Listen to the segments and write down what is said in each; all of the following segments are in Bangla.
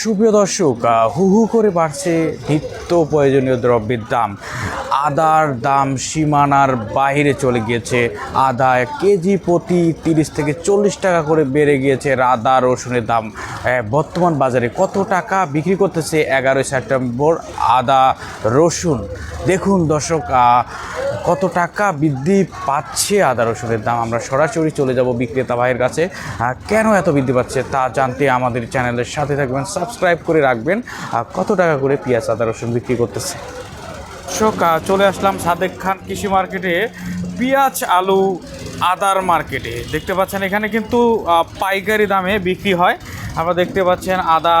সুপ্রিয় দর্শক হু হু করে বাড়ছে নিত্য প্রয়োজনীয় দ্রব্যের দাম। আদার দাম সীমানার বাইরে চলে গিয়েছে। আদা কেজি প্রতি তিরিশ থেকে চল্লিশ টাকা করে বেড়ে গিয়েছে আদা রসুনের দাম। বর্তমান বাজারে কত টাকা বিক্রি করতেছে এগারোই সেপ্টেম্বর আদা রসুন? দেখুন দর্শক কত টাকা বৃদ্ধি পাচ্ছে আদা রসুনের দাম? আমরা সরাসরি চলে যাব বিক্রেতা ভাইয়ের কাছে। কেন এত বৃদ্ধি পাচ্ছে তা জানতে আমাদের চ্যানেলের সাথে থাকবেন, সাবস্ক্রাইব করে রাখবেন। কত টাকা করে পেঁয়াজ, আদা, রসুন বিক্রি করতেছে? দর্শক চলে আসলাম সাদেক খান কৃষি মার্কেটে পেঁয়াজ আলু আদার মার্কেটে। দেখতে পাচ্ছেন এখানে কিন্তু পাইকারি দামে বিক্রি হয়। আপনারা দেখতে পাচ্ছেন আদা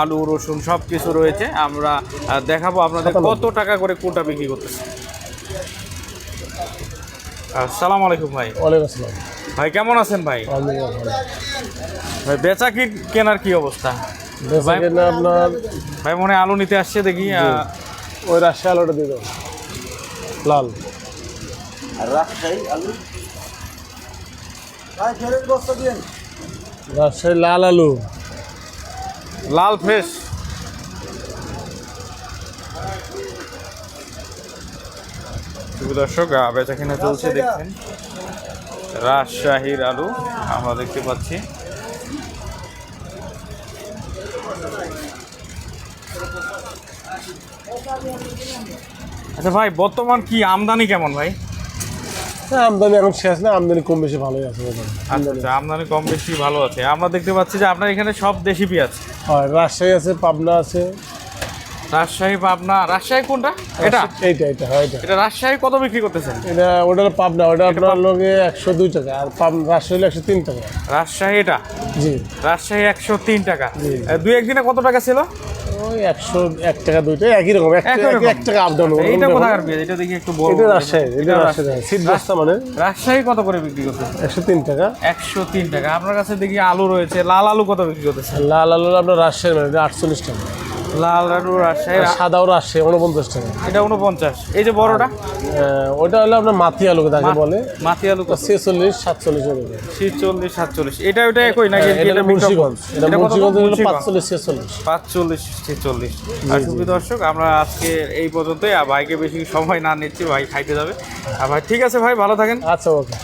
আলু রসুন সব কিছু রয়েছে। আমরা দেখাবো আপনাদের কত টাকা করে কোনটা বিক্রি করতেছে। আসসালামু আলাইকুম ভাই। আসসালাম। ভাই কেমন আছেন ভাই? ভাই বেচা কি কেনার কি অবস্থা? আপনার ভাই মনে হয় আলু নিতে আসছে দেখি ওই রাজশাহী আলুটা দিয়ে দাও। লাল। রাজশাহী লাল আলু। লাল ফ্রেশ। দর্শক বেচা কেনা চলছে দেখছেন। রাজশাহীর আলু আমরা দেখতে পাচ্ছি। আচ্ছা ভাই বর্তমান কি আমদানি কেমন ভাই? হ্যাঁ আমদানি এখন শেষ না আমদানি কম বেশি ভালোই আছে। আচ্ছা আচ্ছা আমদানি কম বেশি ভালো আছে। আমরা দেখতে পাচ্ছি যে আপনার এখানে সব দেশি পেঁয়াজ। হয় রাজশাহী আছে পাবনা আছে। রাজশাহী পাবনা রাজশাহী কোনটা? এটা? এইটা এটা হয় এটা এটা রাজশাহী কত বিক্রি করতেছেন? এটা ওটা পাবনা ওটা আপনার লগে একশো দুই টাকা আর পাবনা রাজশাহী একশো তিন টাকা। রাজশাহী এটা? জি। রাজশাহী একশো তিন টাকা। দুই একদিনে কত টাকা ছিল? ওই একশো এক টাকা দুইটা একই রকম এক টাকা আপ ডাউন এটা কোথাকার পেঁয়াজ এটা দেখি একটু বড় এটা রাজশাহী এটা রাজশাহী শীত বস্তা মানে? রাজশাহী কত করে বিক্রি করতেছে একশো তিন টাকা। একশো তিন টাকা। আপনার কাছে দেখি আলু রয়েছে। লাল আলু কত বিক্রি করতেছে লাল আলু আপনার রাজশাহী মানে আটচল্লিশ টাকা। লাল আলু রাজশাহী। সাদাও রাজশাহী উনপঞ্চাশ টাকা। এটা উনপঞ্চাশ এই যে বড়টা? ওটা হলো আপনার মাথি আলু তাকে বলে। মাটি আলু ছেচল্লিশ সাতচল্লিশ। ছিচল্লিশ সাতচল্লিশ। এটা ওইটা একই নাকি এটা মুন্সিগঞ্জ। এটা মুন্সিগঞ্জ। পাঁচচল্লিশ ছেচল্লিশ। পাঁচচল্লিশ ছেচল্লিশ। আর সুপ্রিয় দর্শক আমরা আজকে এই পর্যন্তই। আর ভাইকে বেশি সময় না নিচ্ছি ভাই খাইতে যাবে। আর ভাই ঠিক আছে ভাই ভালো থাকেন। আচ্ছা ওকে।